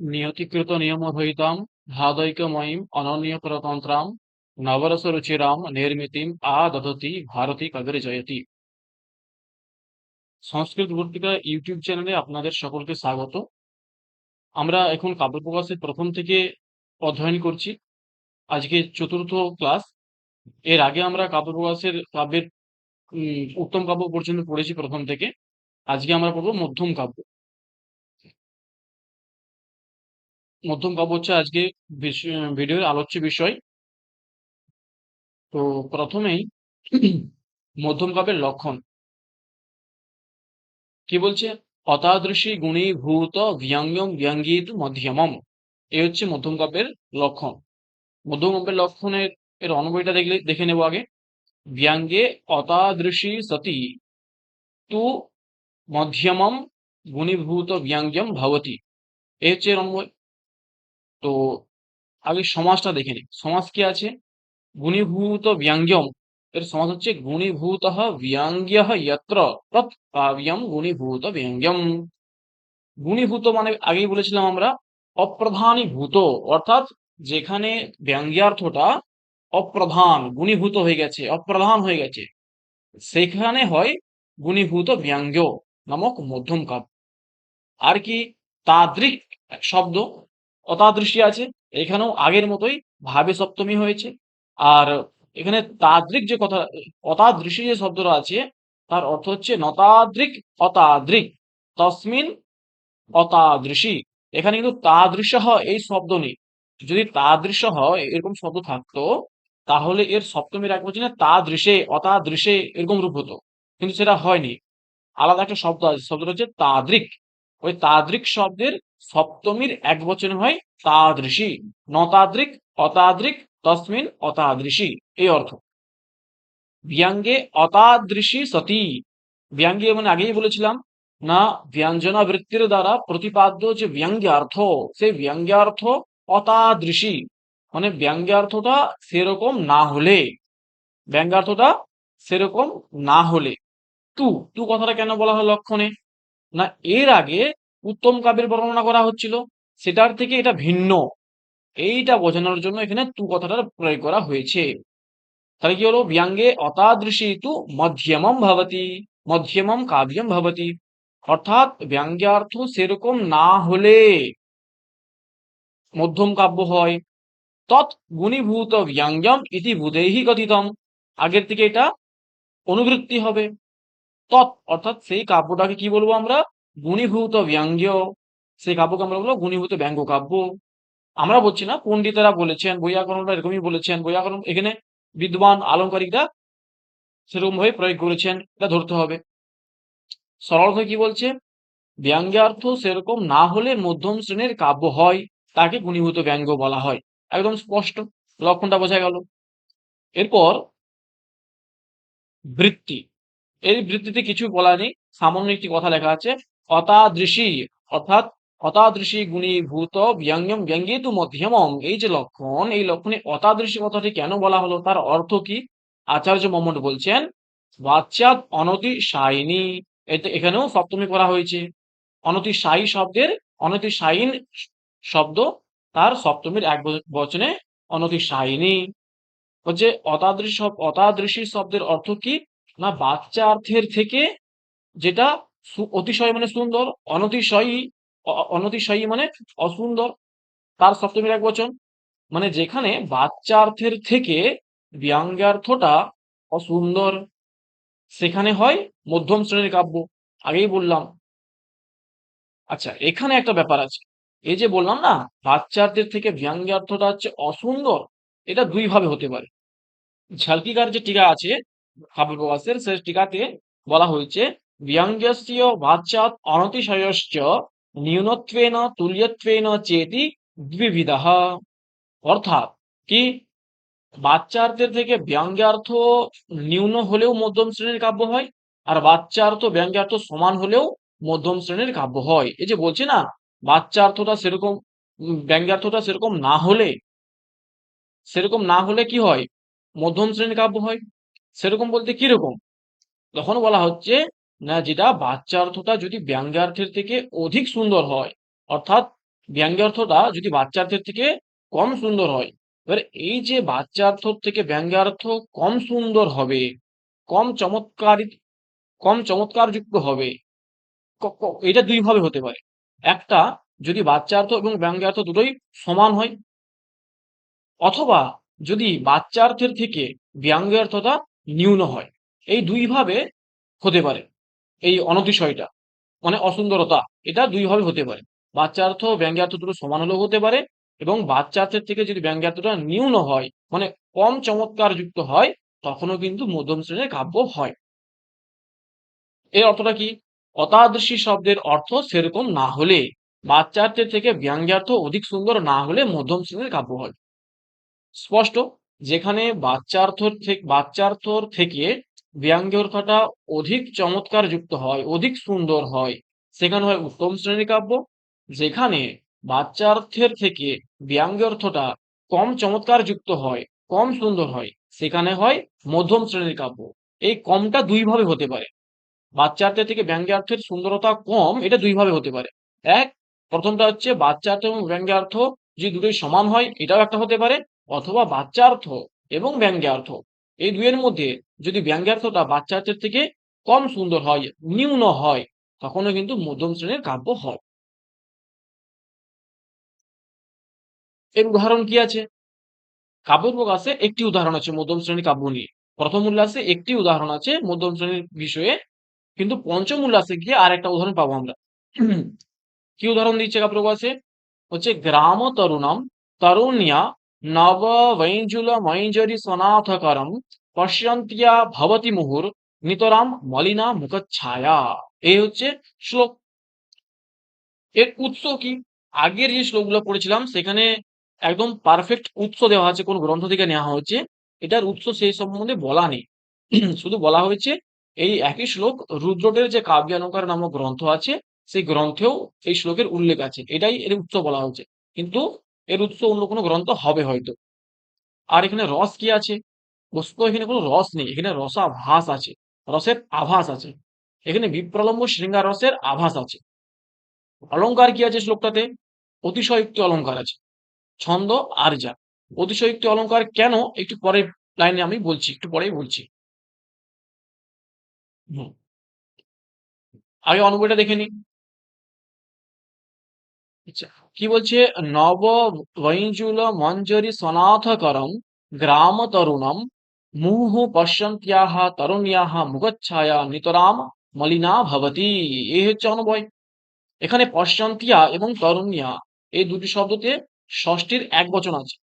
নিয়তিকৃত নিয়মরহিতাম ভাদৈকময়ীম অনন্যপরতন্ত্রাম নবরসরুচিরাম নির্মিতিম আ দদতি ভারতী কবির জয়তী সংস্কৃত ভর্তিকা ইউটিউব চ্যানেলে আপনাদের সকলকে স্বাগত। আমরা এখন কাব্য প্রকাশের প্রথম থেকে অধ্যয়ন করছি। আজকে চতুর্থ ক্লাস। এর আগে আমরা কাব্য প্রকাশের কাব্যের উত্তম কাব্য পর্যন্ত পড়েছি প্রথম থেকে। আজকে আমরা পড়ব মধ্যম কাব্য। মধ্যম কাব্য হচ্ছে আজকে ভিডিওর আলোচ্য বিষয়। তো প্রথমেই মধ্যম কাব্যের লক্ষণ। কি বলছে? অতাদৃশী গুণীভূত ব্যঙ্গম ব্যঙ্গিত মধ্যমম। এই হচ্ছে মধ্যম কাব্যের লক্ষণ। মধ্যম কাব্যের লক্ষণের, এর অনবয়টা দেখলে, দেখে নেব আগে। ব্যঙ্গে অতাদৃশী সতি। তু মধ্যমম গুণীভূত ব্যঙ্গম ভবতি। এই হচ্ছে এর অন্বয় তো আগে সমাজটা দেখে নিই। সমাজ কি আছে? গুণীভূত ব্যঙ্গম। এর সমাজ হচ্ছে গুণীভূত ব্যঙ্গ্য যত্র তৎ কাব্যম গুণীভূত ব্যঙ্গম গুণীভূত মানে আগেই বলেছিলাম আমরা, অপ্রধানীভূত। অর্থাৎ যেখানে ব্যঙ্গ্যার্থটা অপ্রধান গুণীভূত হয়ে গেছে, অপ্রধান হয়ে গেছে, সেখানে হয় গুণীভূত ব্যঙ্গ্য নামক মধ্যম কাব্য। আর কি? তাদ্রিক শব্দ। অতাদৃশী আছে, এখানেও আগের মতোই ভাবে সপ্তমী হয়েছে। আর এখানে তাদ্রিক যে কথা অতাদৃশী যে শব্দটা আছে, তার অর্থ হচ্ছে নতাদ্রিক অতাদ্রিক তসমিন অতাদৃশী এখানে কিন্তু তাদৃশ এই শব্দ নেই। যদি তাদৃশ্য হয় এরকম শব্দ থাকতো, তাহলে এর সপ্তমীর এক বচনে তাদৃশে, অতাদৃশে এরকম রূপ হতো। কিন্তু সেটা হয়নি। আলাদা একটা শব্দ আছে, শব্দটা হচ্ছে তাদ্রিক ওই তাদ্রিক শব্দের সপ্তমীর এক বচনে হয় তাদৃশী। নতাদ্রিক অতাদ্রিক তসমিন, অতাদৃশী। এই অর্থ। ব্যঙ্গে অতাদৃশী সতী। ব্যঙ্গে মানে আগেই বলেছিলাম, না ব্যঞ্জনা বৃত্তির দ্বারা প্রতিপাদ্য যে ব্যঙ্গ্যার্থ, সেই ব্যঙ্গ্যার্থ অতাদৃশী। মানে ব্যঙ্গ্যার্থটা সেরকম না হলে। ব্যঙ্গার্থটা সেরকম না হলে। তু তু কথাটা কেন বলা হয় লক্ষণে? না, এর আগে উত্তম কাব্যের বর্ণনা করা হচ্ছিল, সেটার থেকে এটা ভিন্ন। এইটা বোঝানোর জন্য এখানে তু কথাটার প্রয়োগ করা হয়েছে। তাহলে কি হলো? ব্যঙ্গে অতাদৃশী তু মধ্যমম ভবতি, মধ্যমম কাব্যম ভবতি। অর্থাৎ ব্যঙ্গ্যার্থ সেরকম না হলে মধ্যম কাব্য হয়। তৎ গুণীভূত ব্যঙ্গম ইতি বুধেহি কথিতম। আগের থেকে এটা অনুবৃত্তি হবে। তৎ অর্থাৎ সেই কাব্যটাকে কি বলব আমরা? গুণীভূত ব্যঙ্গ। সেই কাব্যকে আমরা বলব গুণীভূত ব্যঙ্গ কাব্য। আমরা বলছি না, পণ্ডিতেরা বলেছেন, বৈয়াকরণরা এরকমই বলেছেন, বৈয়াকরণ এখানে বিদ্বান আলংকারিকরা সেরকম ভাবে প্রয়োগ করেছেন, এটা ধরতে হবে। সরল কি বলছে? ব্যঙ্গ্যার্থ সেরকম না হলে মধ্যম শ্রেণির কাব্য হয়, তাকে গুণীভূত ব্যঙ্গ বলা হয়। একদম স্পষ্ট, লক্ষণটা বোঝা গেল। এরপর বৃত্তি। এই বৃত্তিতে কিছু বলা নেই। সামান্য একটি কথা লেখা আছে, অতাদৃশী অর্থাৎ অতাদৃশী গুণীভূত ব্যঙ্গম ব্যঙ্গিত মধ্যমম এই যে লক্ষণ, এই লক্ষণে অতাদৃশী কথাটি কেন বলা হলো, তার অর্থ কি? আচার্য মোহাম্মদ বলছেন বাচ্চাত অনতি সাইনি এতে এখানেও সপ্তমী করা হয়েছে। অনতি সাই শব্দের, অনতি সাইন শব্দ তার সপ্তমীর এক বচনে অনতি সাইনি হচ্ছে অতাদৃশ, অতাদৃশী শব্দের অর্থ কি? না বাচ্চা অর্থের থেকে যেটা অতিশয় মানে সুন্দর, অনতিশয়ী অনতিশয়ী মানে অসুন্দর, তার সপ্তমীর এক বচন। মানে যেখানে বাচ্চা অর্থের থেকে ব্যঙ্গ্যার্থটা অসুন্দর, সেখানে হয় মধ্যম শ্রেণির কাব্য। আগেই বললাম। আচ্ছা এখানে একটা ব্যাপার আছে। এই যে বললাম না বাচ্চাদের থেকে ব্যঙ্গ্যার্থটা হচ্ছে অসুন্দর, এটা দুই ভাবে হতে পারে। ঝালকিকার যে টিকা আছে প্রকাশের সে টিকাতে বলা হয়েছে ব্যঙ্গ্যস্য বাচ্চাত অনতিশয়শ্চ ন্যূনত্বেন তুল্যত্বেন চেতি দ্বিবিধঃ। অর্থাৎ কি? বাচ্চার্থের থেকে ব্যঙ্গ্যার্থ নিম্ন হলেও মধ্যম শ্রেণির কাব্য হয় আর বাচ্চার্থ ব্যঙ্গ্যার্থ সমান হলেও মধ্যম শ্রেণির কাব্য হয়। এই যে বলছি না বাচ্চার্থটা সেরকম উম, ব্যঙ্গ্যার্থটা সেরকম না হলে সেরকম না হলে কি হয়? মধ্যম শ্রেণির কাব্য হয়। সেরকম বলতে কীরকম তখন বলা হচ্ছে, না যেটা বাচ্চার্থটা যদি ব্যঙ্গ্যার্থের থেকে অধিক সুন্দর হয়, অর্থাৎ ব্যঙ্গ্যার্থটা যদি বাচ্চার্থের থেকে কম সুন্দর হয়, এবার এই যে বাচ্চার্থ থেকে ব্যঙ্গ্যার্থ কম সুন্দর হবে, কম চমৎকারী, কম চমৎকারযুক্ত হবে এটা দুই ভাবে হতে পারে। একটা, যদি বাচ্চার্থ এবং ব্যঙ্গ্যার্থ দুটোই সমান হয়, অথবা যদি বাচ্চার্থের থেকে ব্যঙ্গ্যার্থটা নিম্ন হয়। এই দুই ভাবে হতে পারে। এই অনতিশয়টা মানে অসুন্দরতা, এটা দুই ভাবে হতে পারে। বাচ্চার্থ ব্যঙ্গার্থ দুটো সমান হলেও হতে পারে এবং বাচ্চার্থের থেকে যদি ব্যঙ্গ্যার্থটা নিম্ন হয় মানে কম চমৎকার যুক্ত হয়, তখনও কিন্তু মধ্যম শ্রেণির কাব্য হয়। এর অর্থটা কি? অতাদৃশী শব্দের অর্থ সেরকম না হলে বাচ্চার্থের থেকে ব্যঙ্গার্থ অধিক সুন্দর না হলে মধ্যম শ্রেণির কাব্য হয়। স্পষ্ট? যেখানে বাচ্চার্থর থেকে বাচ্চার্থর থেকে ব্যঙ্গ্যার্থটা অধিক চমৎকার যুক্ত হয়, অধিক সুন্দর হয়। সেখানে হয় উত্তম শ্রেণির কাব্য, যেখানে বাচ্চার্থের থেকে ব্যঙ্গ্যার্থটা কম চমৎকার যুক্ত হয়, কম সুন্দর হয়। সেখানে হয় মধ্যম শ্রেণির কাব্য। এই কমটা দুই ভাবে হতে পারে। বাচ্চার্থের থেকে ব্যঙ্গ্যার্থের সুন্দরতা কম, এটা দুই ভাবে হতে পারে। এক, প্রথমটা হচ্ছে বাচ্চার্থ এবং ব্যঙ্গ্যার্থ যে দুটোই সমান হয়, এটাও একটা হতে পারে। অথবা বাচ্চার্থ এবং ব্যঙ্গ্যার্থ এই দুইয়ের মধ্যে যদি ব্যঙ্গ্যার্থটা বাচ্চার্থের থেকে কম সুন্দর হয়, নিম্ন হয়, তখনও কিন্তু মধ্যম শ্রেণির কাব্য হয়। এর উদাহরণ কি আছে? কাব্য প্রকাশে একটি উদাহরণ আছে মধ্যম শ্রেণির কাব্য নিয়ে। প্রথম উল্লাসে একটি উদাহরণ আছে মধ্যম শ্রেণির বিষয়ে। কিন্তু পঞ্চম উল্লাসে গিয়ে আর একটা উদাহরণ পাবো আমরা। কি উদাহরণ দিচ্ছে কাব্য প্রকাশে হচ্ছে গ্রাম তরুণাম, তরুণ্যা নব বৈঞ্জুল মৈঞ্জরি সনাথকরম পশ্যন্তিয়া ভবতি মুহুর নিতরাম মলিনা মুখচ্ছায়া এই হচ্ছে শ্লোক। এর উৎস কি? আগের যে শ্লোকগুলো পড়েছিলাম, সেখানে একদম পারফেক্ট উৎস দেওয়া আছে, কোন গ্রন্থ থেকে নেওয়া হয়েছে, এটার উৎস সেই সম্বন্ধে বলা নেই। শুধু বলা হয়েছে, এই একই শ্লোক রুদ্রটের যে কাব্যালঙ্কার নামক গ্রন্থ আছে, সেই গ্রন্থেও এই শ্লোকের উল্লেখ আছে, এটাই এর উৎস বলা হয়েছে। কিন্তু এর উৎস অন্য কোনো গ্রন্থ হবে হয়তো। আর এখানে রস কি আছে? বস্তু এখানে কোনো রস নেই। এখানে রসাভাস আছে, রসের আভাস আছে। এখানে বিপ্রলম্ব শৃঙ্গার রসের আভাস আছে। অলঙ্কার কি আছে শ্লোকটাতে? অতিশয়ুক্তি অলঙ্কার আছে। ছন্দ আর যা। অতিশয়ুক্তি অলংকার কেন? একটু পরে লাইনে আমি বলছি, একটু পরেই বলছি। আগে অনুবইটা দেখে নি আচ্ছা কি বলছে? নব বৈঞ্জুল মঞ্জরি সনাথকরম গ্রাম তরুণম মুহুঃ পশ্যন্ত্যাহ তরুণ্যাহ মুখচ্ছায়া নিতরাম মলিনা ভবতি। এই হচ্ছে অনবয়। এখানে পশ্যন্তিয়া এবং তরুণ্যা এই দুটি শব্দতে ষষ্ঠীর এক বচন আছে।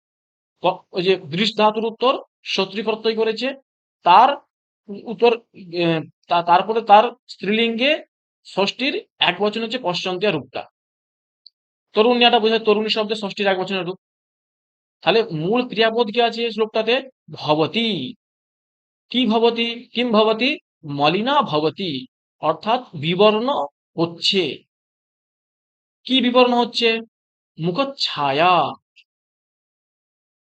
ওই যে দৃশ ধাতুর উত্তর শত্রী প্রত্যয় করেছে, তার উত্তর তারপরে তার স্ত্রীলিঙ্গে ষষ্ঠীর এক বচন হচ্ছে পশ্চন্তিয়া রূপটা। তরুণিয়াটা বোঝায় তরুণী শব্দে ষষ্ঠীর এক বচনের রূপ। তাহলে মূল ক্রিয়াপদ কি আছে শ্লোকটাতে? ভবতি। কি ভবতি? কিম ভবতি? মলিনা ভবতি। অর্থাৎ বিবর্ণ হচ্ছে। কি বিবর্ণ হচ্ছে? মুখ ছায়া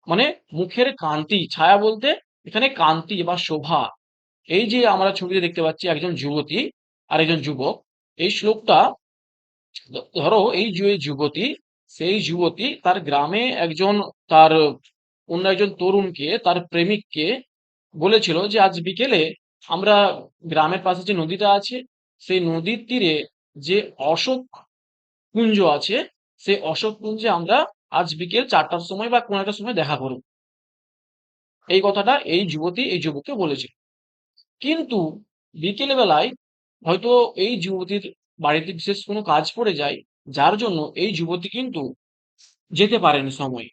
মানে মুখের কান্তি। ছায়া বলতে এখানে কান্তি বা শোভা। এই যে আমরা ছবিতে দেখতে পাচ্ছি একজন যুবতী আর একজন যুবক, এই শ্লোকটা ধরো এই যে যুবতী, সেই যুবতী তার গ্রামে একজন তার, অন্য একজন তরুণকে, তার প্রেমিককে বলেছিল যে, আজ বিকেলে আমরা গ্রামের পাশে যে নদীটা আছে, সেই নদীর তীরে যে অশোক কুঞ্জ আছে, সেই অশোক কুঞ্জে আমরা আজ বিকেল চারটার সময় বা কোনো একটা সময় দেখা করব। এই কথাটা এই যুবতী এই যুবককে বলেছিল। কিন্তু বিকেল বেলায় হয়তো এই যুবতীর বাড়িতে বিশেষ কোনো কাজ পড়ে যায়, যার জন্য এই যুবতী কিন্তু যেতে পারেনি সময়ে।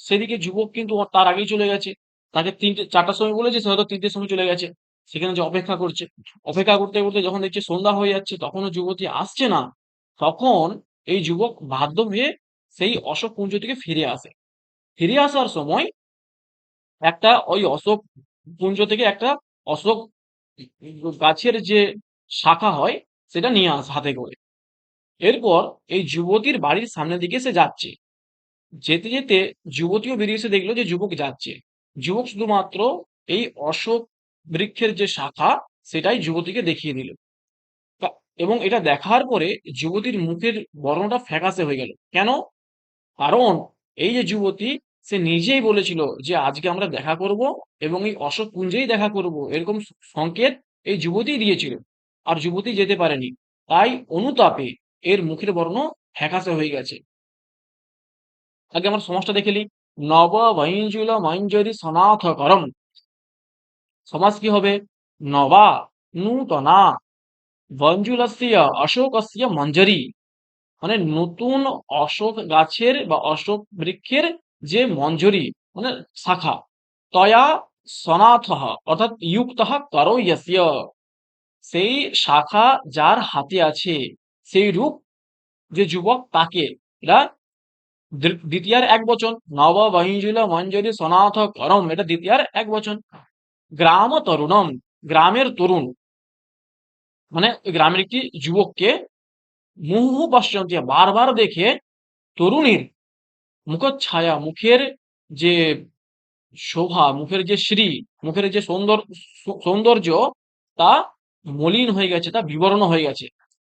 সেদিকে যুবক কিন্তু তার আগেই চলে গেছে। তাকে তিনটে, চারটার সময় বলেছে, সে হয়তো তিনটের সময় চলে গেছে। সেখানে যে অপেক্ষা করছে। অপেক্ষা করতে করতে যখন দেখছে সন্ধ্যা হয়ে যাচ্ছে, তখনও যুবতী আসছে না। তখন এই যুবক বাধ্য হয়ে সেই অশোক পুঞ্জ থেকে ফিরে আসে। ফিরে আসার সময় একটা ওই অশোক পুঞ্জ থেকে একটা অশোক গাছের যে শাখা হয় সেটা নিয়ে আস হাতে করে। এরপর এই যুবতীর বাড়ির সামনের দিকে সে যাচ্ছে। যেতে যেতে যুবতীও বেরিয়ে এসে দেখল যে যুবক যাচ্ছে। যুবক শুধুমাত্র এই অশোক বৃক্ষের যে শাখা, সেটাই যুবতীকে দেখিয়ে দিল। এবং এটা দেখার পরে যুবতীর মুখের বর্ণটা ফ্যাকাশে হয়ে গেল। কেন? কারণ এই যে যুবতী, সে নিজেই বলেছিল যে আজকে আমরা দেখা করব এবং এই অশোক কুঞ্জেই দেখা করব, এরকম সংকেত এই যুবতী দিয়েছিল। আর যুবতী যেতে পারেনি। তাই অনুতাপে এর মুখের বর্ণ ফ্যাকাশে হয়ে গেছে। আগে আমার সমাজটা দেখে নব বৈঞ্জুল মঞ্জরি সনাথ করম সমাজ কি হবে? নবা নূতনা। বঞ্জুলস্য অশোকস্য মঞ্জরি। মানে নতুন অশোক গাছের বা অশোক বৃক্ষের যে মঞ্জরি মানে শাখা, তয়া সনাথ, অর্থাৎ ইউক্ত করো ইয়স্য। সেই শাখা যার হাতে আছে, সেই রূপ যে যুবক তাকে, এটা দ্বিতীয়ার এক বচন। নব বহিঞ্জুল মঞ্জরি সনাথ করম, এটা দ্বিতীয়ার এক বচন। গ্রাম তরুণম, গ্রামের তরুণ। মানে গ্রামের একটি যুবককে মুহু পশ্চন্তিয়া বারবার দেখে তরুণীর মুখচ্ছায়া, মুখের যে শোভা, মুখের যে শ্রী, মুখের যে সৌন্দর সৌ- সৌন্দর্য, তা মলিন হয়ে গেছে, তা বিবর্ণ হয়ে গেছে।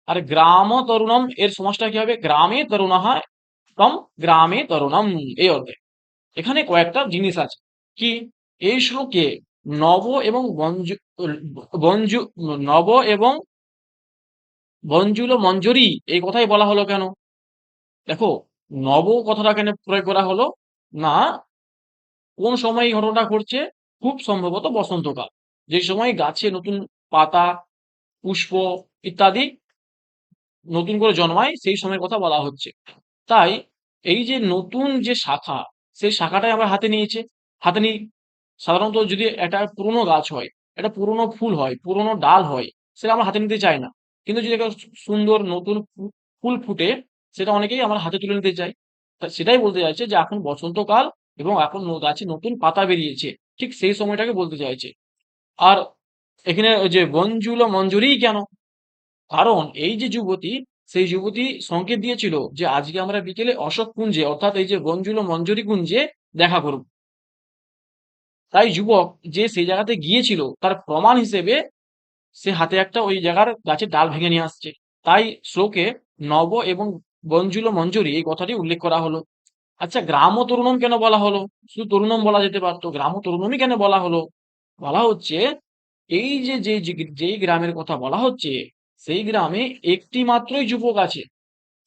আর গ্রাম তরুণম, এর সমাজটা কি হবে? গ্রামে তরুণাহ, তম গ্রামে তরুণম, এই অর্থে। এখানে কয়েকটা জিনিস আছে। কি? এই শ্লোকে নব এবং বঞ্জু বঞ্জু, নব এবং বঞ্জুল মঞ্জুরি এই কথাই বলা হলো কেন? দেখো, নব কথাটা কেন প্রয়োগ করা হলো, না, কোন সময় এই ঘটনাটা ঘটছে? খুব সম্ভবত বসন্তকাল। যে সময় গাছে নতুন পাতা, পুষ্প ইত্যাদি নতুন করে জন্মায়, সেই সময়ের কথা বলা হচ্ছে। তাই এই যে নতুন যে শাখা, সেই শাখাটাই আমরা হাতে নিয়েছে। হাতে নিই, সাধারণত যদি একটা পুরনো গাছ হয় একটা পুরনো ফুল হয়, পুরনো ডাল হয়, সেটা আমরা হাতে নিতে চাই না। কিন্তু যদি একটা সুন্দর নতুন ফুল ফুটে, সেটা অনেকেই আমরা হাতে তুলে নিতে চাই। সেটাই বলতে চাইছে যে এখন বসন্তকাল এবং এখন গাছে নতুন পাতা বেরিয়েছে, ঠিক সেই সময়টাকে বলতে চাইছে। আর এখানে যে বঞ্জুল মঞ্জুরি কেন? কারণ এই যে যুবতী, সেই যুবতী সংকেত দিয়েছিল যে আজকে আমরা বিকেলে অশোক কুঞ্জে, অর্থাৎ এই যে বঞ্জুল মঞ্জুরি কুঞ্জে দেখা করব। তাই যুবক যে সেই জায়গাতে গিয়েছিল, তার প্রমাণ হিসেবে সে হাতে একটা ওই জায়গার গাছের ডাল ভেঙে নিয়ে আসছে। তাই শ্লোকে নব এবং বঞ্জুল মঞ্জুরি এই কথাটি উল্লেখ করা হলো। আচ্ছা গ্রাম তরুণম কেন বলা হলো? শুধু তরুণম বলা যেতে পারতো, গ্রাম তরুণমই কেন বলা হলো? বলা হচ্ছে এই যে যে যেই গ্রামের কথা বলা হচ্ছে, সেই গ্রামে একটি মাত্রই যুবক আছে।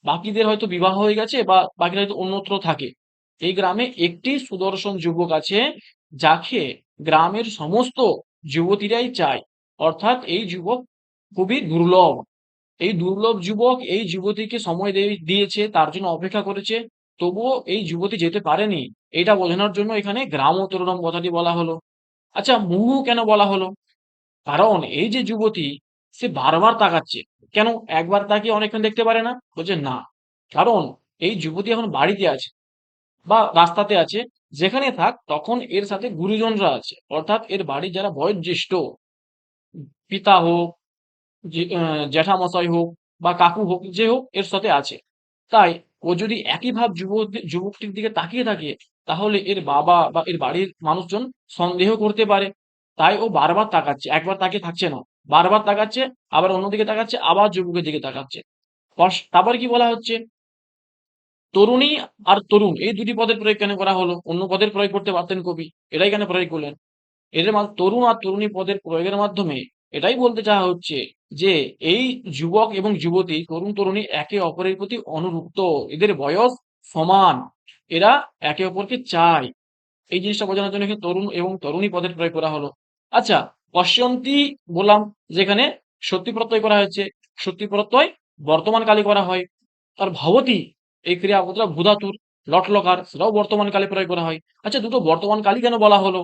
বাকিদের হয়তো বিবাহ হয়ে গেছে বা বাকিরা হয়তো অন্যত্র থাকে। এই গ্রামে একটি সুদর্শন যুবক আছে, যাকে গ্রামের সমস্ত যুবতীরাই চায়। অর্থাৎ এই যুবক খুবই দুর্লভ। এই দুর্লভ যুবক এই যুবতীকে সময় দিয়ে- দিয়েছে, তার জন্য অপেক্ষা করেছে। তবুও এই যুবতী যেতে পারেনি। এটা বোঝানোর জন্য এখানে গ্রাম তরুণম কথাটি বলা হলো। আচ্ছা মুহু কেন বলা হলো? কারণ এই যে যুবতী, সে বারবার তাকাচ্ছে। কেন? একবার তাকে অনেকক্ষণ দেখতে পারে না, বলছে না। কারণ এই যুবতী এখন বাড়িতে আছে বা রাস্তাতে আছে, যেখানে থাক তখন এর সাথে গুরুজনরা আছে। অর্থাৎ এর বাড়ির যারা বয়োজ্যেষ্ঠ পিতা হোক জ্যাঠামশাই হোক বা কাকু হোক, যে হোক এর সাথে আছে। তাই ও যদি একই ভাব যুবক যুবকটির দিকে তাকিয়ে থাকে, তাহলে এর বাবা বা এর বাড়ির মানুষজন সন্দেহ করতে পারে। তাই ও বারবার তাকাচ্ছে। একবার তাকে থাকছে না। বারবার তাকাচ্ছে, আবার অন্যদিকে তাকাচ্ছে, আবার যুবকের দিকে তাকাচ্ছে। তারপর কি বলা হচ্ছে? তরুণী আর তরুণ, এই দুটি পদের প্রয়োগ কেন করা হলো? অন্য পদের প্রয়োগ করতে পারতেন কবি। এটাই কেন প্রয়োগ করলেন? এদের তরুণ আর তরুণী পদের প্রয়োগের মাধ্যমে এটাই বলতে চাওয়া হচ্ছে যে, এই যুবক এবং যুবতী, তরুণ তরুণী একে অপরের প্রতি অনুরুক্ত। এদের বয়স সমান। এরা একে অপরকে চায়। এই জিনিসটা বোঝানোর জন্য তরুণ এবং তরুণী পদের প্রয়োগ করা হলো। আচ্ছা পশ্যন্তী বললাম যেখানে সত্যি প্রত্যয় করা হয়েছে, সত্যি প্রত্যয় বর্তমান কালে করা হয়। আর ভবতী এই ক্রিয়াপদটা ভূধাতুর, লটলকার, সেটাও বর্তমান কালে প্রয়োগ করা হয়। আচ্ছা দুটো বর্তমান কালই কেন বলা হলো?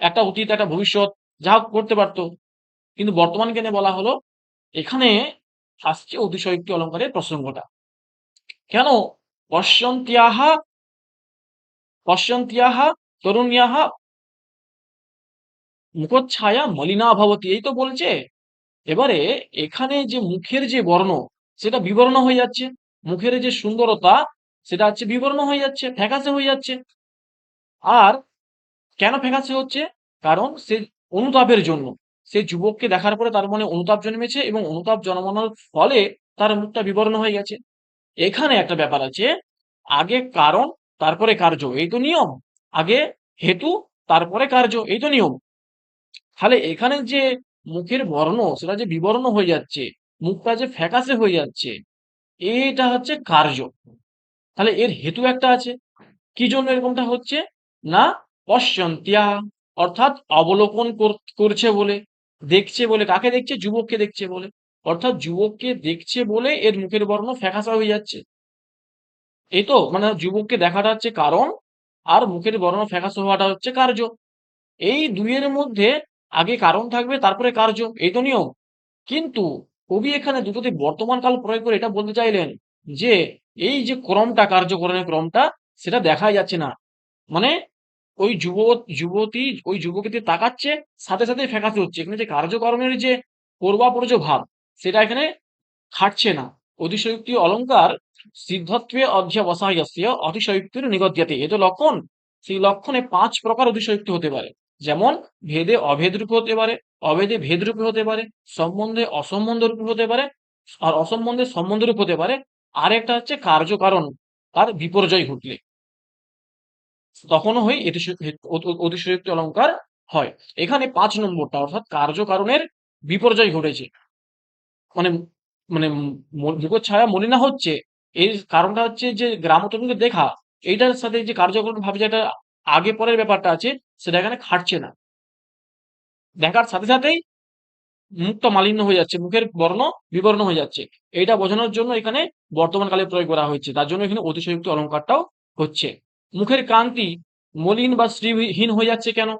একটা অতীত, একটা ভবিষ্যৎ, যা করতে পারতো। কিন্তু বর্তমান কেন বলা হলো? এখানে আসছে অতিশয়োক্তি অলঙ্কারের প্রসঙ্গটা। কেন? পশ্যন্ত্যাহা পশ্যন্ত্যাহা তরুণ্যাহা মুখচ্ছায়া মলিনা ভবতি, এই তো বলছে। এবারে এখানে যে মুখের যে বর্ণ, সেটা বিবর্ণ হয়ে যাচ্ছে। মুখের যে সুন্দরতা, সেটা হচ্ছে বিবর্ণ হয়ে যাচ্ছে, ফ্যাকাশে হয়ে যাচ্ছে। আর কেন ফ্যাকাশে হচ্ছে? কারণ সে অনুতাপের জন্য। সে যুবককে দেখার পরে তার মনে অনুতাপ জন্মেছে এবং অনুতাপ জন্মানোর ফলে তার মুখটা বিবর্ণ হয়ে গেছে। এখানে একটা ব্যাপার আছে, আগে কারণ, তারপরে কার্য, এই তো নিয়ম। আগে হেতু, তারপরে কার্য, এই তো নিয়ম। তাহলে এখানে যে মুখের বর্ণ, সেটা যে বিবর্ণ হয়ে যাচ্ছে, মুখটা যে ফ্যাকাসে হয়ে যাচ্ছে, এটা হচ্ছে কার্য। তাহলে এর হেতু একটা আছে। কি জন্য এরকমটা হচ্ছে? না, পশ্যন্তিয়া, অর্থাৎ অবলোকন কর- করছে বলে, দেখছে বলে, কাকে দেখছে? যুবককে দেখছে বলে। অর্থাৎ যুবককে দেখছে বলে এর মুখের বর্ণ ফ্যাকাসা হয়ে যাচ্ছে। এই তো মানে যুবককে দেখাটা হচ্ছে কারণ, আর মুখের বর্ণ ফ্যাকাসে হওয়াটা হচ্ছে কার্য। এই দুইয়ের মধ্যে আগে কারণ থাকবে, তারপরে কার্য, এই তো নিয়ম। কিন্তু কবি এখানে দুটোতে বর্তমান কাল প্রয়োগ করে এটা বলতে চাইলেন যে, এই যে ক্রমটা, কার্যকরণের ক্রমটা, সেটা দেখাই যাচ্ছে না। মানে ওই যুব যুবতী, ওই যুবতীতে তাকাচ্ছে, সাথে সাথে ফ্যাকাসে হচ্ছে। এখানে যে কার্যকর্মের যে পূর্বাপর্য ভাব, সেটা এখানে খাটছে না। অতিশয়োক্তি অলঙ্কার সিদ্ধত্বে অধ্যাবসায়স্য, অতিশয়োক্তির নিগদ্যতে। এ তো লক্ষণ। সেই লক্ষণে পাঁচ প্রকার অতিশয়োক্তি হতে পারে। যেমন ভেদে অভেদ রূপে হতে পারে, অভেদে ভেদ রূপে হতে পারে, সম্বন্ধে অসম্বন্ধ রূপে হতে পারে, আর অসম্বন্ধে সম্বন্ধ রূপ হতে পারে। আর একটা হচ্ছে কার্যকারণ, তার বিপর্যয় ঘটলে। তখনও হয় অতিশয়োক্তি অলঙ্কার হয়। এখানে পাঁচ নম্বরটা, অর্থাৎ কার্যকারণের বিপর্যয় ঘটেছে। মানে মানে ছায়া মলিনা হচ্ছে, এর কারণটা হচ্ছে যে গ্রামতরুণকে দেখা, এইটার সাথে যে কার্যকরণ ভাবে যেটা আগে পরের ব্যাপারটা আছে সেটা এখানে খাটছে না। দেখার সাথে সাথেই মুখটা মালিন্য হয়ে যাচ্ছে, মুখের বর্ণ বিবর্ণ হয়ে যাচ্ছে। এইটা বোঝানোর জন্য এখানে বর্তমান কালে প্রয়োগ করা হয়েছে। তার জন্য এখানে অতিশয়োক্তি অলঙ্কারটাও হচ্ছে। মুখের কান্তি মলিন বা শ্রীহীন হয়ে যাচ্ছে কেন?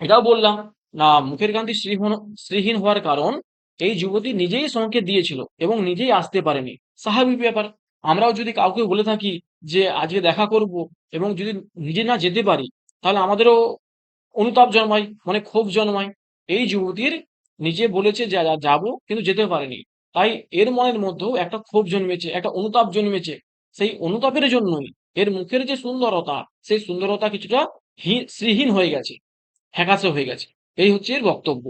এটাও বললাম না, মুখের কান্তি শ্রীহীন শ্রীহীন হওয়ার কারণ এই যুবতী নিজেই সংকেত দিয়েছিল এবং নিজেই আসতে পারেনি। স্বাভাবিক ব্যাপার। আমরাও যদি কাউকে বলে থাকি যে, আজকে দেখা করব এবং যদি নিজে না যেতে পারি তাহলে আমাদেরও অনুতাপ জন্মায় মানে ক্ষোভ জন্মায় এই যুবতীর নিজে বলেছে যে যাব, কিন্তু যেতে পারেনি। তাই এর মনের মধ্যেও একটা ক্ষোভ জন্মেছে, একটা অনুতাপ জন্মেছে। সেই অনুতাপের জন্যই এর মুখের যে সুন্দরতা, সেই সুন্দরতা কিছুটা শ্রীহীন হয়ে গেছে ফ্যাকাসে হয়ে গেছে। এই হচ্ছে এর বক্তব্য।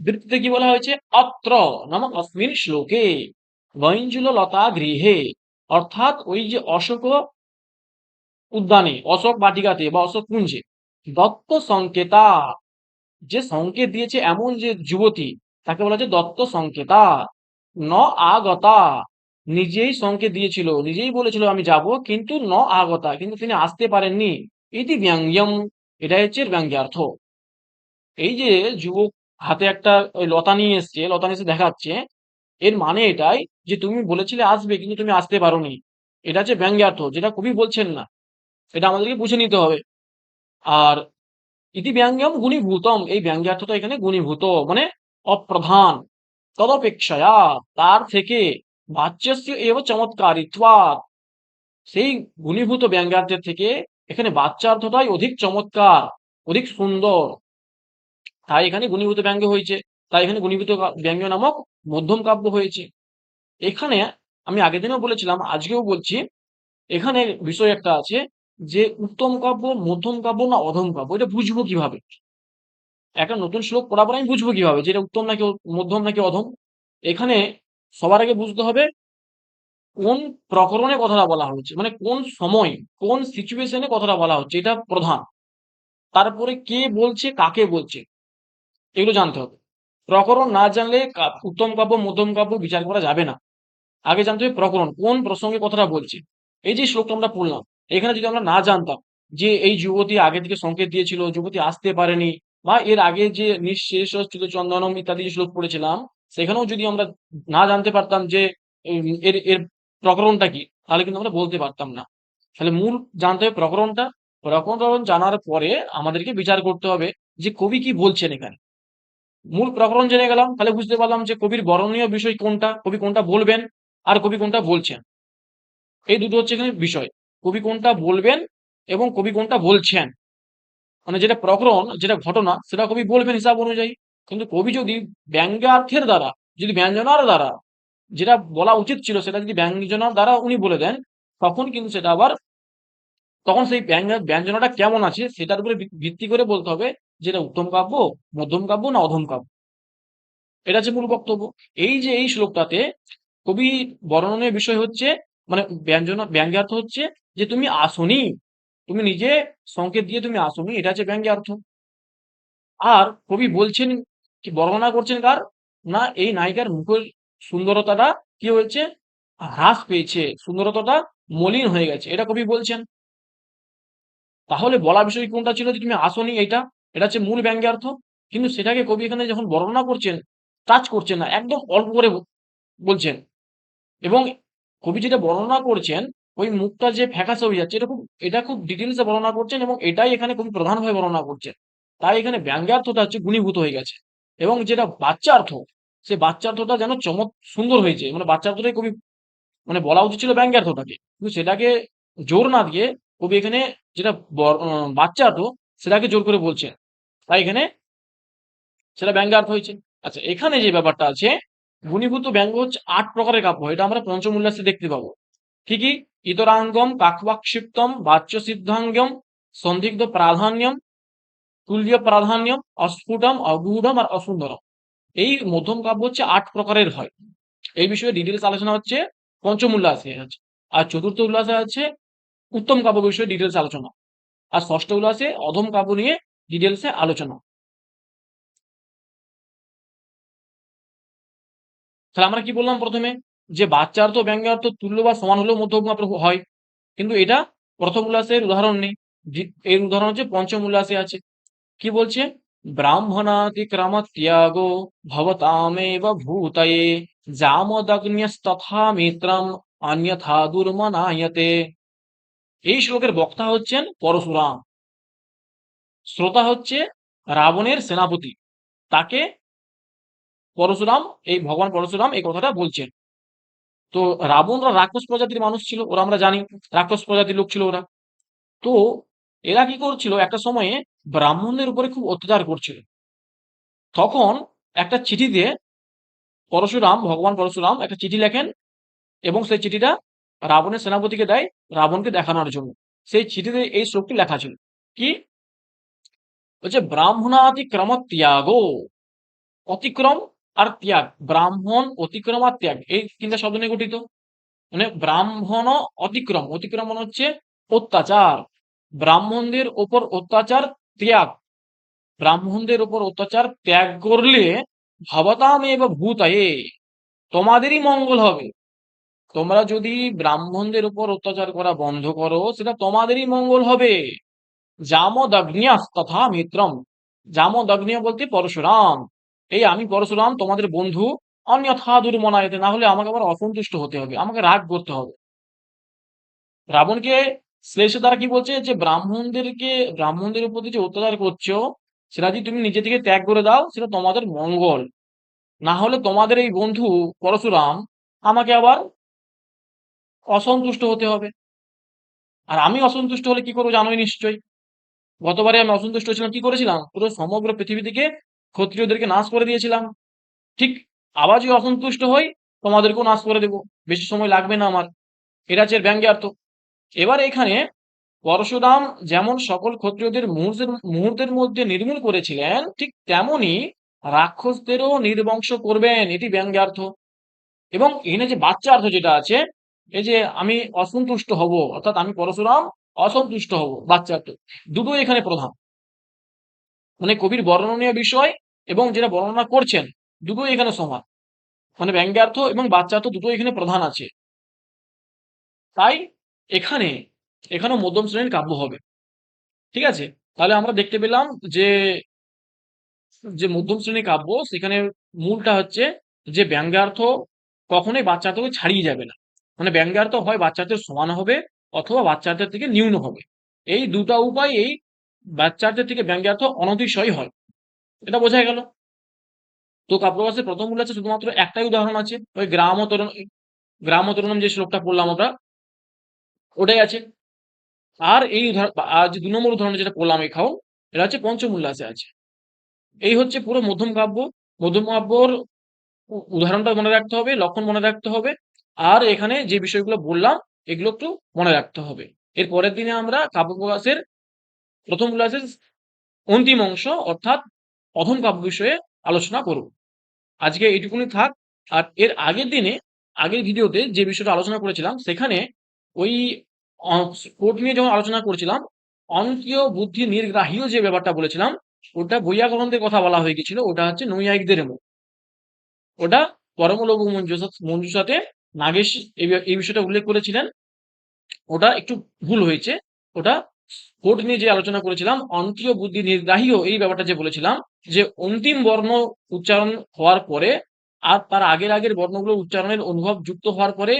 বৃত্তিতে কি বলা হয়েছে? অত্র নামক অস্মিন শ্লোকে বৈঞ্জুল লতা গৃহে। অর্থাৎ ওই যে অশোক উদ্যানে, অশোক বাটিকাতে বা অশোক কুঞ্জে। দত্ত সংকেতা। যে সংকেত দিয়েছে এমন যে যুবতী, তাকে বলা হচ্ছে দত্ত সংকেতা। ন আগতা। নিজেই সংকেত দিয়েছিল, নিজেই বলেছিল, আমি যাব, কিন্তু ন আগতা, কিন্তু তিনি আসতে পারেননি। এটি ব্যঙ্গম এটা হচ্ছে ব্যঙ্গ্যার্থ এই যে যুবক হাতে একটা ওই লতা নিয়ে এসছে, লতা নিয়ে এসে দেখাচ্ছে, এর মানে এটাই যে তুমি বলেছিলে আসবে, কিন্তু তুমি আসতে পারোনি। এটা হচ্ছে ব্যঙ্গ্যার্থ যেটা কবি বলছেন না। এটা আমাদেরকে বুঝে নিতে হবে। আর ইতি ব্যঙ্গম গুণীভূতম, এই ব্যঙ্গ্যার্থটা এখানে গুণীভূত মানে অপ্রধান, তদপেক্ষায়া, তার থেকে বাচ্যস্য এব চমৎকারিত্বা। সেই গুণীভূত ব্যঙ্গ্যার্থের থেকে এখানে বাচ্চার্থটাই অধিক চমৎকার, অধিক সুন্দর। তাই এখানে গুণীভূত ব্যঙ্গ হয়েছে, তাই এখানে গুণীভূত ব্যঙ্গ নামক মধ্যম কাব্য হয়েছে। এখানে আমি আগের দিনেও বলেছিলাম, আজকেও বলছি, এখানে বিষয় একটা আছে যে উত্তম কাব্য, মধ্যম কাব্য না অধম কাব্য, এটা বুঝব কীভাবে? একটা নতুন শ্লোক পড়া পর আমি বুঝব কীভাবে যে এটা উত্তম নাকি মধ্যম নাকি অধম? এখানে সবার আগে বুঝতে হবে কোন প্রকরণে কথাটা বলা হচ্ছে মানে কোন সময়, কোন সিচুয়েশনে কথাটা বলা হচ্ছে, এটা প্রধান। তারপরে কে বলছে, কাকে বলছে, এগুলো জানতে হবে। প্রকরণ না জানলে উত্তম কাব্য, মধ্যম কাব্য বিচার করা যাবে না। আগে জানতে হবে প্রকরণ, কোন প্রসঙ্গে কথাটা বলছে। এই যে শ্লোকটা আমরা পড়লাম এখানে যদি আমরা না জানতাম যে এই যুবতী আগে থেকে সংকেত দিয়েছিল, যুবতী আসতে পারেনি বা এর আগে যে নিঃশেষ চন্দনম ইত্যাদি যে শ্লোক পড়েছিলাম, সেখানেও যদি আমরা না জানতে পারতাম যে এর এর প্রকরণটা কি, তাহলে কিন্তু আমরা বলতে পারতাম না। তাহলে মূল জানতে হবে প্রকরণটা, প্রকরণ জানার পরে আমাদেরকে বিচার করতে হবে যে কবি কি বলছেন এখানে। মূল প্রকরণ জেনে গেলাম, তাহলে বুঝতে পারলাম যে কবির বরণীয় বিষয় কোনটা, কবি কোনটা বলবেন আর কবি কোনটা বলছেন। এই দুটো হচ্ছে এখানে বিষয়। কবি কোনটা বলবেন এবং কবি কোনটা বলছেন? মানে যেটা প্রকরণ, যেটা ঘটনা, সেটা কবি বলবেন হিসাব অনুযায়ী। কিন্তু কবি যদি ব্যঙ্গার্থের দ্বারা, যদি ব্যঞ্জনার দ্বারা যেটা বলা উচিত ছিল, সেটা যদি ব্যঞ্জনার দ্বারা উনি বলে দেন, তখন কিন্তু সেটা আবার, তখন সেই ব্যঞ্জনাটা কেমন আছে, সেটার উপরে ভিত্তি করে বলতে হবে যেটা উত্তম কাব্য, মধ্যম কাব্য না অধম কাব্য। এটা হচ্ছে মূল বক্তব্য। এই যে এই শ্লোকটাতে কবি বর্ণনের বিষয় হচ্ছে মানে ব্যঞ্জন ব্যঙ্গ্যার্থ হচ্ছে যে তুমি আসনি। তুমি নিজে সংকেত দিয়ে তুমি আসনি, এটা হচ্ছে ব্যঙ্গ্যার্থ আর কবি বলছেন, কি বর্ণনা করছেন কার? না, এই নায়িকার মুখের সুন্দরতাটা কি হয়েছে? হ্রাস পেয়েছে, সুন্দরতাটা মলিন হয়ে গেছে, এটা কবি বলছেন। তাহলে বলা বিষয় কোনটা ছিল যে তুমি আসনি এটা এটা হচ্ছে মূল ব্যঙ্গ্যার্থ কিন্তু সেটাকে কবি এখানে যখন বর্ণনা করছেন, টাচ করছেন না, একদম অল্প করে বলছেন। এবং কবি যেটা বর্ণনা করছেন, ওই মুখটা যে ফ্যাকাশে হয়ে যাচ্ছে, এটা খুব এটা খুব ডিটেলসে বর্ণনা করছেন এবং এটাই এখানে কবি প্রধানভাবে বর্ণনা করছেন। তাই এখানে ব্যঙ্গার্থটা হচ্ছে গুণীভূত হয়ে গেছে এবং যেটা বাচ্চার্থ, সে বাচ্চার্থটা যেন চমৎ, সুন্দর হয়েছে। মানে বাচ্চার্থটাই কবি মানে বলা উচিত ছিল ব্যঙ্গার্থটাকে। কিন্তু সেটাকে জোর না দিয়ে কবি এখানে যেটা বাচ্চার্থ, সেটাকে জোর করে বলছেন। তাই এখানে সেটা ব্যঙ্গার্থ হয়েছে। আচ্ছা এখানে যে ব্যাপারটা আছে গুণীভূত ব্যঙ্গ হচ্ছে আট প্রকারের কাব্য, এটা আমরা পঞ্চম উল্লাসে দেখতে পাবো। কি কি? ইতরাঙ্গম কাকবাক্ষিপ্তম বাচ্য সিদ্ধাঙ্গম সন্দিগ্ধ প্রাধান্যম তুল্য প্রাধান্যম, অস্ফুটম, অগূঢ়ম আর অসুন্দরম। এই মধ্যম কাব্য হচ্ছে আট প্রকারের হয়। এই বিষয়ে ডিটেলস আলোচনা হচ্ছে পঞ্চম উল্লাসে আছে আর চতুর্থ উল্লাসে আছে উত্তম কাব্য বিষয়ে ডিটেলস আলোচনা। আর ষষ্ঠ উল্লাসে অধম কাব্য নিয়ে ডিটেলসে আলোচনা। তাহলে আমরা কি বললাম প্রথমে? যে বাচ্চার্থ ব্যঙ্গার্থ তুল্য বা সমান হলেও মধ্যম হয়। কিন্তু এটা প্রথম উল্লাসের উদাহরণ নেই। এর উদাহরণ হচ্ছে পঞ্চম উল্লাসে আছে। কি বলছে? ত্যাগ ভবতামেব ভূতয়ে জামদগ্ন্যস্তথা মিত্রম অন্যথা দুর্মনায়তে। এই শ্লোকের বক্তা হচ্ছেন পরশুরাম। শ্রোতা হচ্ছে রাবণের সেনাপতি। তাকে পরশুরাম, এই ভগবান পরশুরাম এই কথাটা বলছেন। তো রাবণরা রাক্ষস প্রজাতির মানুষ ছিল, ওরা আমরা জানি, রাক্ষস প্রজাতির লোক ছিল ওরা। তো এরা কি করছিল, একটা সময়ে ব্রাহ্মণদের উপরে খুব অত্যাচার করছিল। তখন একটা চিঠি দিয়ে পরশুরাম, ভগবান পরশুরাম একটা চিঠি লেখেন এবং সেই চিঠিটা রাবণের সেনাপতিকে দেয়, রাবণকে দেখানোর জন্য। সেই চিঠিতে এই শ্লোকটি লেখা ছিল, কি? বলছে ব্রাহ্মণাতিক্রম ত্যাগ অতিক্রম আর ত্যাগ, ব্রাহ্মণ অতিক্রম আর ত্যাগ, এই তিনটা শব্দ নিয়ে গঠিত। মানে ব্রাহ্মণ অতিক্রম অতিক্রম মানে হচ্ছে অত্যাচার। ব্রাহ্মণদের ওপর অত্যাচার, ত্যাগ। ব্রাহ্মণদের উপর অত্যাচার, ত্যাগ করলে ভবতাম এব ভূতায়ে, তোমাদেরই মঙ্গল হবে। তোমরা যদি ব্রাহ্মণদের উপর অত্যাচার করা বন্ধ করো, সেটা তোমাদেরই মঙ্গল হবে। জামদগ্নিয়াস তথা মিত্রম। জামদগ্নিয়া বলতে পরশুরাম। এই আমি পরশুরাম, তোমাদের বন্ধু, অন্যথা দুর্মনায়তে না হলে আমাকে আবার অসন্তুষ্ট হতে হবে, আমাকে রাগ করতে হবে। রাবণকে শ্লেষে দ্বারা কি বলছে? যে ব্রাহ্মণদেরকে, ব্রাহ্মণদের প্রতি যে অত্যাচার করছ সেটা যদি তুমি নিজে থেকে ত্যাগ করে দাও, সেটা তোমাদের মঙ্গল। না হলে তোমাদের এই বন্ধু পরশুরাম আমাকে আবার অসন্তুষ্ট হতে হবে। আর আমি অসন্তুষ্ট হলে কি করব জানোই নিশ্চয়ই। গতবারে আমি অসন্তুষ্ট ছিলাম, কি করেছিলাম? পুরো সমগ্র পৃথিবী থেকে ক্ষত্রিয়দেরকে নাশ করে দিয়েছিলাম। ঠিক আবার যদি অসন্তুষ্ট হই, তোমাদেরকেও নাশ করে দেবো। বেশি সময় লাগবে না আমার। এটা হচ্ছে এর ব্যঙ্গ্যার্থ এবার এখানে পরশুরাম যেমন সকল ক্ষত্রিয়দের মুহূর্তের মুহূর্তের মধ্যে নির্মূল করেছিলেন, ঠিক তেমনি রাক্ষসদেরও নির্বংশ করবেন, এটি ব্যঙ্গ্যার্থ এবং এখানে যে বাচ্চা অর্থ যেটা আছে, এই যে আমি অসন্তুষ্ট হব, অর্থাৎ আমি পরশুরাম অসন্তুষ্ট হব, বাচ্চা অর্থ। দুটোই এখানে প্রধান। মানে কবির বর্ণনীয় বিষয় এবং যেটা বর্ণনা করছেন, দুটোই এখানে সমান। মানে ব্যঙ্গার্থ এবং বাচ্চার্থ দুটোই এখানে প্রধান আছে। তাই এখানে, এখানেও মধ্যম শ্রেণির কাব্য হবে। ঠিক আছে? তাহলে আমরা দেখতে পেলাম যে যে মধ্যম শ্রেণির কাব্য, সেখানে মূলটা হচ্ছে যে ব্যঙ্গার্থ কখনোই বাচ্চার্থকে ছাড়িয়ে যাবে না। মানে ব্যঙ্গার্থ হয় বাচ্চাদের সমান হবে অথবা বাচ্চাদের থেকে নিম্ন হবে। এই দুটা উপায় এই বাচ্চাদের থেকে ব্যঙ্গার্থ অনতিশয় হয়। এটা বোঝা গেল। তো কাব্যবাসের প্রথম উল্লাসে শুধুমাত্র একটাই উদাহরণ আছে, ওই গ্রাম তরুণ গ্রাম তরুণম যে শ্লোকটা পড়লাম আমরা, ওটাই আছে। আর এই আর যে দু নম্বর উদাহরণ যেটা পড়লাম এই খাও, এটা হচ্ছে পঞ্চম উল্লাসে আছে। এই হচ্ছে পুরো মধ্যম কাব্য। মধ্যম কাব্যর উদাহরণটা মনে রাখতে হবে, লক্ষণ মনে রাখতে হবে। আর এখানে যে বিষয়গুলো বললাম, এগুলো একটু মনে রাখতে হবে। এর পরের দিনে আমরা কাব্য প্রকাশের প্রথম উল্লাসের অন্তিম অংশ, অর্থাৎ অধম কাব্য বিষয়ে আলোচনা করব। আজকে এইটুকুনি থাক। আর এর আগের দিনে, আগের ভিডিওতে যে বিষয়টা আলোচনা করেছিলাম, সেখানে ওই কোর্ট নিয়ে যখন আলোচনা করেছিলাম অন্তীয় বুদ্ধি নির্গ্রাহীয় যে ব্যাপারটা বলেছিলাম, ওটা বৈয়াকরণদের কথা বলা হয়ে গেছিল, ওটা হচ্ছে নৈয়ায়িকদের মত ওটা পরমলঘু মঞ্জুসাতে নাগেশ এই বিষয়টা উল্লেখ করেছিলেন। ওটা একটু ভুল হয়েছে। ওটা কোড নিয়ে যে আলোচনা করেছিলাম অন্তীয় বুদ্ধি নির্গ্রাহীও এই ব্যাপারটা যে বলেছিলাম, যে অন্তিম বর্ণ উচ্চারণ হওয়ার পরে আর তার আগের আগের বর্ণগুলো উচ্চারণের অনুভব যুক্ত হওয়ার পরে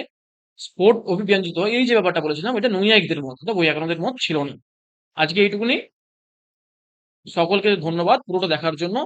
স্পোর্ট অভিব্যঞ্জিত, এই যে ব্যাপারটা বলেছিলাম, এটা নৈয়ায়িকদের মত বৈয়াকরণদের মত ছিল না। আজকে এইটুকুনি। সকলকে ধন্যবাদ পুরোটা দেখার জন্য।